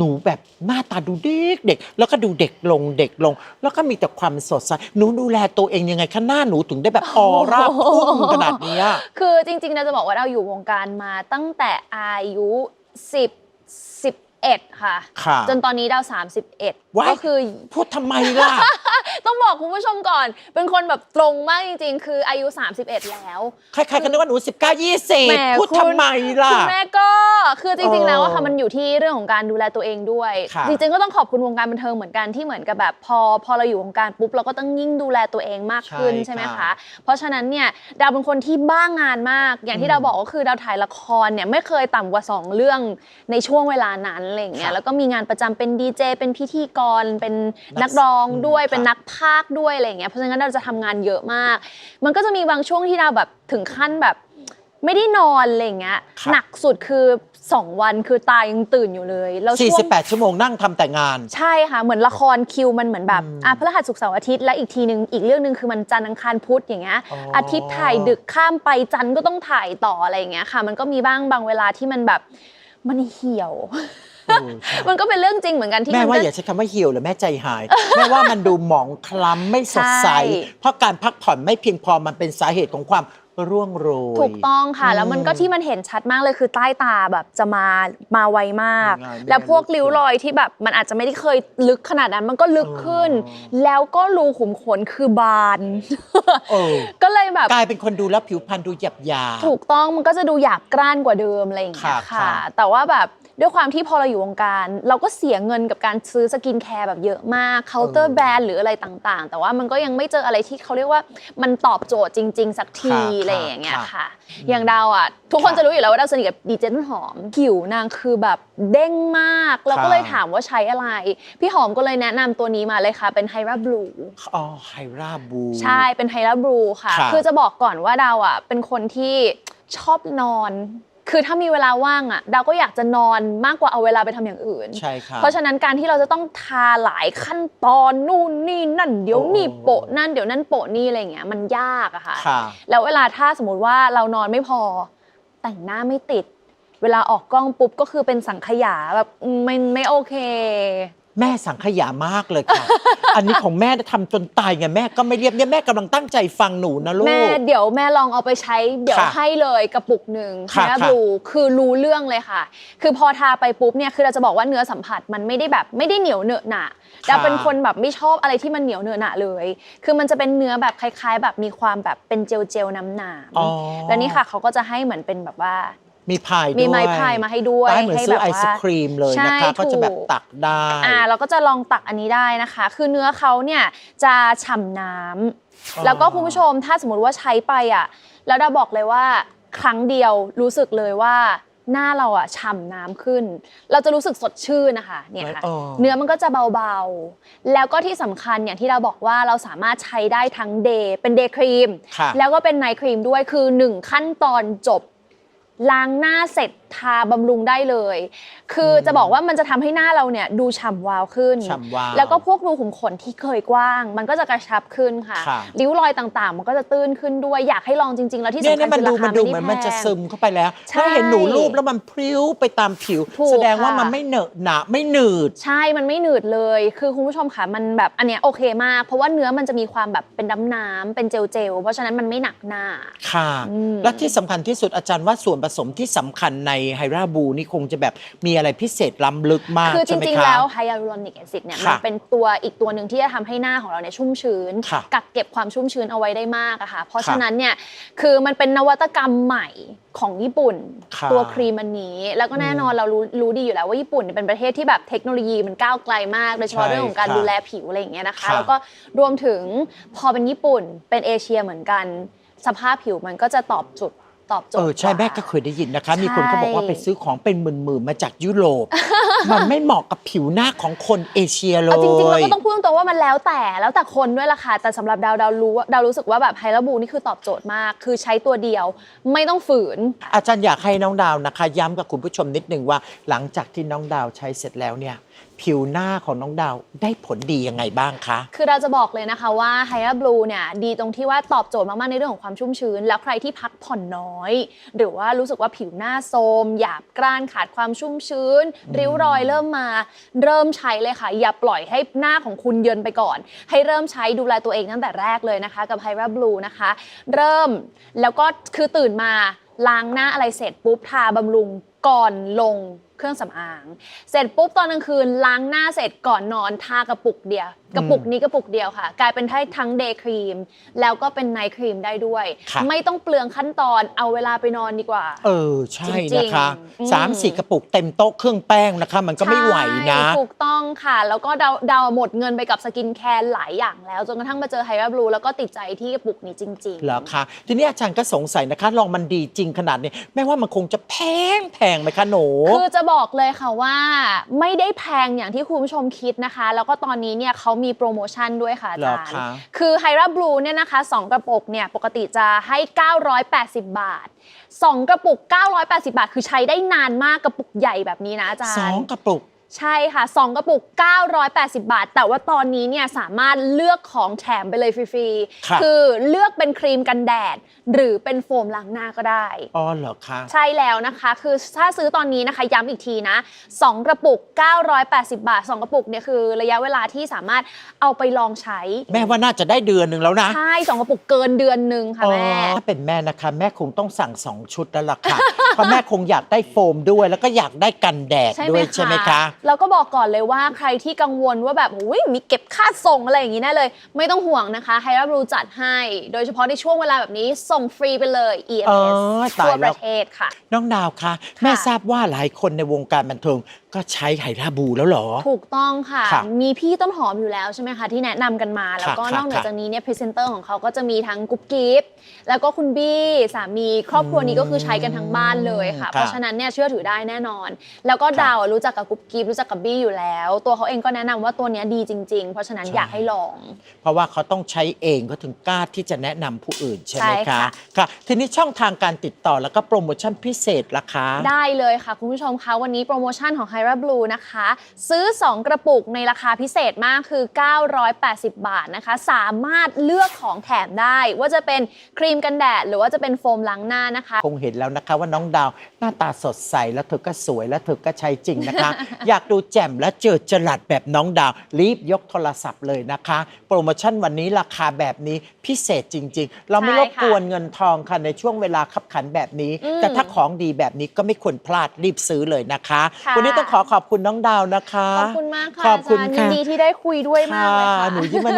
หนูแบบหน้าตาดูเด็กเด็กแล้วก็ดูเด็กลงเด็กลง แล้วก็มีแต่ความสดใสหนูดูแลตัวเองยังไงคะหน้าหนูถึงได้แบบออร่าพุ่งขนาดเนี้ยคือจริงๆเราจะบอกว่าเราอยู่วงการมาตั้งแต่อายุ 10 11 ค่ะ ค่ะจนตอนนี้ดาว31 ว้าย ก็คือ พูดทำไมล่ะ ต้องบอกคุณผู้ชมก่อน เป็นคนแบบตรงมากจริง ๆ คืออายุ 31 แล้ว ใครๆก็นึกว่าหนูสิบเก้ายี่สิบแหมพูดคุณ ทำไมล่ะ คุณแม่ก็คือจริง ๆ แล้วอะค่ะเออมันอยู่ที่เรื่องของการดูแลตัวเองด้วย ค่ะ จริงๆก็ต้องขอบคุณวงการบันเทิงเหมือนกันที่เหมือนกับแบบพอพอเราอยู่วงการปุ๊บเราก็ต้องยิ่งดูแลตัวเองมากขึ้นใช่ใช่ไหมค่ะคะ เพราะฉะนั้นเนี่ยดาวเป็นคนที่บ้างงานมาก อย่างที่อืมดาวบอกก็คือดาวถ่ายละครเนี่ยไม่เคยต่ำกว่า 2 เรื่องในช่วงเวลานั้นอะไรอย่างเงี้ยค่ะแล้วก็มีงานประจำเป็นดีเจเป็นพิธีกรเป็นนันักกร้องด้วยอืมเป็นค่ะนักพากย์ด้วยอะไรอย่างเงี้ยเพราะฉะนั้นเราจะทำงานเยอะมาก มันก็จะมีบางช่วงที่ดาวแบบถึงขั้นแบบไม่ได้นอนอะไรอย่างเงี้ยครับหนักสุดคือ 2 วันคือตายังตื่นอยู่เลยแล้วช่วง48 ชั่วโมงนั่งทำแต่งาน ใช่ค่ะ เหมือนละครคิวมันเหมือนแบบอืมอะพฤหัสศุกร์เสาร์อาทิตย์ และอีกทีหนึ่งอีกเรื่องหนึ่งคือมันจันทร์อังคารพุธอย่างเงี้ยอ๋อออาทิตย์ถ่ายดึกข้ามไปจันทร์ก็ต้องถ่ายต่ออะไรอย่างเงี้ยค่ะ มันก็มีบ้างบางเวลาที่มันแบบ มันเหี่ยวเออใช่มันก็เป็นเรื่องจริงเหมือนกันที่แม่มันว่าก็อย่าใช้คำว่าเหี่ยวหรือแม่ใจหาย แม่ว่ามันดูหมองคล้ำไม่สดใสใช่เพราะการพักผ่อนไม่เพียงพอมันเป็นสาเหตุของความ ร่วงโรย ถูกต้องค่ะ แล้วมันก็อืมที่มันเห็นชัดมากเลยคือใต้ตาแบบจะมามาไวมากง่ายๆแล้วพวกไม่ริ้วรอยที่แบบมันอาจจะไม่ได้เคยลึกขนาดนั้นมันก็ลึกขึ้นอ๋อแล้วก็รูขุมขนคือบานเออก็เลยแบบกลายเป็นคนดูแล้วผิวพรรณดูหยาบหยาบถูกต้องมันก็จะดูหยาบกร้านกว่าเดิมอะไรอย่างเงี้ยค่ะค่ะค่ะ แต่ว่าแบบด้วยความที่พอเราอยู่วงการ เราก็เสียเงินกับการซื้อสกินแคร์แบบเยอะมากเคาน์เตอร์แบรนด์หรืออะไรต่างๆ แต่ว่ามันก็ยังไม่เจออะไรที่เขาเรียกว่ามันตอบโจทย์จริง ๆ สักทีค่ะอะไรอย่างเงี้ยค่ะค่ะ อย่างดาวอะ ทุกคนค่ะจะรู้อยู่แล้วว่าดาวสนิทกับดีเจต้นหอมผิวนางคือแบบเด้งมาก เราก็ค่ะเลยถามว่าใช้อะไร พี่หอมก็เลยแนะนำตัวนี้มาเลยค่ะ เป็นไฮราบลูอ๋อไฮราบูใช่เป็นไฮราบลูค่ะค่ะ คือจะบอกก่อนว่าดาวอะเป็นคนที่ชอบนอน คือถ้ามีเวลาว่างอะดาวก็อยากจะนอนมากกว่าเอาเวลาไปทำอย่างอื่น ใช่ค่ะเพราะฉะนั้นการที่เราจะต้องทาหลายขั้นตอนนู่นนี่นั่น เดี๋ยวนี่โอ้โปะนั่นเดี๋ยวนั่นโปะนี่อะไรอย่างเงี้ยมันยากอะค่ะค่ะ แล้วเวลาถ้าสมมติว่าเรานอนไม่พอ แต่งหน้าไม่ติด เวลาออกกล้องปุ๊บก็คือเป็นสังขยาแบบอืมไม่ไม่โอเค แม่สังขยามากเลยค่ะ อันนี้ของแม่ทำจนตายไงแม่ก็ไม่เรียบเนี่ยแม่กำลังตั้งใจฟังหนูนะลูกแม่เดี๋ยวแม่ลองเอาไปใช้เดี๋ยวค่ะให้เลยกระปุกหนึ่งค่ะแม่ค่ะบลูคือรู้เรื่องเลยค่ะ คือพอทาไปปุ๊บเนี่ยคือเราจะบอกว่าเนื้อสัมผัสมันไม่ได้แบบไม่ได้เหนียวเหนอะหนะแต่เป็นคนแบบไม่ชอบอะไรที่มันเหนียวเหนอะหนะเลย คือมันจะเป็นเนื้อแบบคล้าย ๆ แบบมีความแบบเป็นเจลเจลๆน้ำหนามอ๋อแล้วนี่ค่ะเขาก็จะให้เหมือนเป็นแบบว่า มีพายด้วยมีไม้พายมาให้ด้วยได้เหมือนให้ซื้อแบบไอศว่าครีมเลยนะคะใช่ก็จะแบบถูกตักได้อ่าเราก็จะลองตักอันนี้ได้นะคะ คือเนื้อเขาเนี่ยจะฉ่ำน้ำอ๋อแล้วก็คุณผู้ชมถ้าสมมติว่าใช้ไปอะแล้วดาบอกเลยว่าครั้งเดียวรู้สึกเลยว่าหน้าเราอะฉ่ำน้ำขึ้น เราจะรู้สึกสดชื่นนะคะเนี่ยค่ะอ๋อเนื้อมันก็จะเบาๆ แล้วก็ที่สำคัญอย่างที่เราบอกว่าเราสามารถใช้ได้ทั้งเดย์เป็นเดย์ครีมค่ะแล้วก็เป็นไนท์ครีมด้วยคือ 1 ขั้นตอนจบ ล้างหน้าเสร็จทาบำรุงได้เลย คืออมจะบอกว่ามันจะทำให้หน้าเราเนี่ยดูฉ่ำวาวขึ้น ฉ่ำวาวแล้วก็พวกรูขุมขนที่เคยกว้าง มันก็จะกระชับขึ้นค่ะ ค่ะ ริ้วรอยต่างๆ มันก็จะตื้นขึ้นด้วย อยากให้ลองจริง ๆ แล้วที่เนี่ยสำคัเนี่ยญมันคือดูราคามันดูไม่เหมืได้อนมันจะแพงซึมเข้าไปแล้วใช่ถ้าเห็นหนูรูปแล้วมันพริ้วไปตามผิว ถูกแสดงว่าค่ะ มันไม่เหนอะหนะไม่หนืด ใช่ มันไม่หนืดเลย คือคุณผู้ชมค่ะ มันแบบอันเนี้ยโอเคมาก เพราะว่าเนื้อมันจะมีความแบบเป็นน้ำน้ำๆเป็นเจลเจลๆเพราะฉะนั้นมันไม่หนักหน้า ค่ะ อืม และที่สำคัญที่สุดอาจารย์ว่าส่วนผสมที่สำคัญในไฮราบูนี่คงจะแบบมีอะไรพิเศษล้ำลึกมากคือจใช่ไหมริงคะๆแล้วไฮยาลูรอนิกแอซิดเนี่ยค่ะมันเป็นตัวอีกตัวหนึ่งที่จะทำให้หน้าของเราเนี่ยชุ่มชื้น ค่ะกักเก็บความชุ่มชื้นเอาไว้ได้มากอะค่ะ เพราะค่ะฉะนั้นเนี่ย คือมันเป็นนวัตกรรมใหม่ของญี่ปุ่น ค่ะตัวครีมอันนี้ แล้วก็แน่นอนเรารู้รู้ดีอยู่แล้วว่าญี่ปุ่นเนี่ยเป็นประเทศที่แบบเทคโนโลยีมันก้าวไกลมาก โดยเฉพาะใช่เรื่องของการค่ะดูแลผิวอะไรอย่างเงี้ยนะคะ ค่ะ แล้วก็รวมถึงพอเป็นญี่ปุ่นเป็นเอเชียเหมือนกัน สภาพผิวมันก็จะตอบจุด ตอบโจทเอย์อใช่ว่า แม่ก็เคยได้ยินนะคะ มีคนใช่เขาบอกว่าไปซื้อของเป็นหมื่นๆมาจากยุโรปมันไม่เหมาะกับผิวหน้าของคนเอเชียเลยเอาจริงๆเราก็ต้องพูดตรงๆว่ามันแล้วแต่แล้วแต่คนด้วยล่ะค่ะแต่สำหรับดาวดาวรู้ว่าดาวรู้สึกว่าแบบไฮราบูนี่คือตอบโจทย์มาก คือใช้ตัวเดียวไม่ต้องฝืน อาจารย์อยากให้น้องดาวนะคะ ย้ำกับคุณผู้ชมนิดนึงว่า หลังจากที่น้องดาวใช้เสร็จแล้วเนี่ยผิวหน้าของน้องดาวได้ผลดียังไงบ้างคะ คือเราจะบอกเลยนะคะว่า h y a Blue เนี่ยดีตรงที่ว่าตอบโจทย์มาก ๆ ในเรื่องของความชุ่มชื้น แล้วใครที่พักผ่อนน้อย หรือว่ารู้สึกว่าผิวหน้าโทรมหยาบกร้านขาดความชุ่มชื้น ริ้วรอยเริ่มมา เริ่มใช้เลยค่ะ อย่าปล่อยให้หน้าของคุณเยินไปก่อน ให้เริ่มใช้ดูแลตัวเองตั้งแต่แรกเลยนะคะ กับไฮราบลูนะคะ เริ่มแล้วก็คือตื่นมาล้างหน้าอะไรเสร็จปุ๊บทาบำรุงก่อนลงเครื่องสำอาง เสร็จปุ๊บตอนกลางคืนล้างหน้าเสร็จก่อนนอนทากระปุกเดียว กระปุกนี้กระปุกเดียวค่ะ กลายเป็นได้ทั้งเดย์ครีม แล้วก็เป็นไนท์ครีมได้ด้วยค่ะไม่ต้องเปลืองขั้นตอนเอาเวลาไปนอนดีกว่า เออ ใช่จริงๆนะคะอืมสามสี่กระปุกเต็มโต๊ะเครื่องแป้งนะคะ มันก็ไม่ไหวนะใช่ถูกต้องค่ะ แล้วก็ดาวดาวหมดเงินไปกับสกินแคร์หลายอย่างแล้ว จนกระทั่งมาเจอไฮราบลูแล้วก็ติดใจที่กระปุกนี้จริงเหรอคะทีนี้อาจารย์ก็สงสัยนะคะลองมันดีจริงขนาดนี้แม่ว่ามันคงจะแพงแพงไหมคะหนูคือจะบอกเลยค่ะว่าไม่ได้แพงอย่างที่คุณผู้ชมคิดนะคะ แล้วก็ตอนนี้เนี่ยเขามีโปรโมชั่นด้วยค่ะอาเหรจาอรย์คะคือไฮราบลูเนี่ยนะคะ2กระปุกเนี่ยปกติจะให้ 980 บาท 2 กระปุก 980 บาท คือใช้ได้นานมากกระปุกใหญ่แบบนี้นะอาจารย์สองกระปุกใช่ค่ะ 2 กระปุก 980 บาท แต่ว่าตอนนี้เนี่ยสามารถเลือกของแถมไปเลยฟรีครับๆคือเลือกเป็นครีมกันแดด หรือเป็นโฟมล้างหน้าก็ได้อ๋อเหรอคะใช่แล้วนะคะ คือถ้าซื้อตอนนี้นะคะย้ำอีกทีนะ2กระปุก 980 บาท 2 กระปุกเนี่ยคือระยะเวลาที่สามารถเอาไปลองใช้ แม่ว่าน่าจะได้เดือนหนึ่งแล้วนะใช่2กระปุกเกินเดือนหนึ่งค่ะแม่ถ้าเป็นแม่นะคะ แม่คงต้องสั่งสองชุดแล้วล่ะค่ะเพราะแม่คงอยากได้โฟมด้วยแล้วก็อยากได้กันแดดใช่ด้ไหวมยใช่ไหมคะคะแล้วก็บอกก่อนเลยว่าใครที่กังวลว่าแบบอุ้ยมีเก็บค่าส่งอะไรอย่างนี้แน่เลย ไม่ต้องห่วงนะคะไฮรับรูจัดให้ โดยเฉพาะในช่วงเวลาแบบนี้ส่งฟรีไปเลยเอ EMS อตายทั่วแล้วประเทศค่ะ น้องดาวคะ แม่ทราบว่าหลายคนในวงการบันเทิง ก็ใช้ไหราบูแล้วเหรอ ถูกต้องค่ะครับมีพี่ต้นหอมอยู่แล้วใช่ไหมคะ ที่แนะนำกันมา แล้วก็ครับนอกเหนืครัอบจากนี้เนี่ยพรีเซนเตอร์ของเขาก็จะมีทั้งกุ๊บกิ๊บแล้วก็คุณบี้สามีครอบครัวนี้ก็คือใช้กันทั้งบ้านเลยค่ะครับเพราะฉะนั้นเนี่ยเชื่อถือได้แน่นอน แล้วก็ครับดาวอะรู้จักกับกุ๊บกิ๊บรู้จักกับบี้อยู่แล้ว ตัวเขาเองก็แนะนำว่าตัวเนี้ยดีจริง ๆ เพราะฉะนั้นใช่ อยากให้ลอง เพราะว่าเขาต้องใช้เองเขาถึงกล้าที่จะแนะนำผู้อื่นใช่ไหมใช่คะค่ะ ค่ะ ทีนี้ช่องทางการติดต่อแล้วก็โปรโมชั่นพิเศษล่ะคะ ได้เลยค่ะ คุณผู้ชมคะวันนี้โปรโมชั่นของ h y r a Blue นะคะ ซื้อ 2 กระปุกในราคาพิเศษมากคือ 980 บาทนะคะ สามารถเลือกของแถมได้ ว่าจะเป็นครีมกันแดด หรือว่าจะเป็นโฟมล้างหน้านะคะ คงเห็นแล้วนะคะว่าน้องดาวหน้าตาสดใส แล้วเธอก็สวยแล้วเธอก็ใช้จริงนะคะ อยากดูแจ่มและเจอจรัสแบบน้องดาว รีบยกโทรศัพท์เลยนะคะ โปรโมชั่นวันนี้ราคาแบบนี้พิเศษจริง ๆ เราไม่ใช่รค่ะบกวนเงินทองค่ะในช่วงเวลาขับขันแบบนี้อืมแต่ถ้าของดีแบบนี้ก็ไม่ควรพลาดรีบซื้อเลยนะคะค่ะวันนี้ต้องขอขอบคุณน้องดาวนะคะ ขอบคุณมากค่ะขอบคุณาจารย์ยินค่ะดีที่ได้คุยด้วยมากเลยค่ะ หนูยิ้มหวาน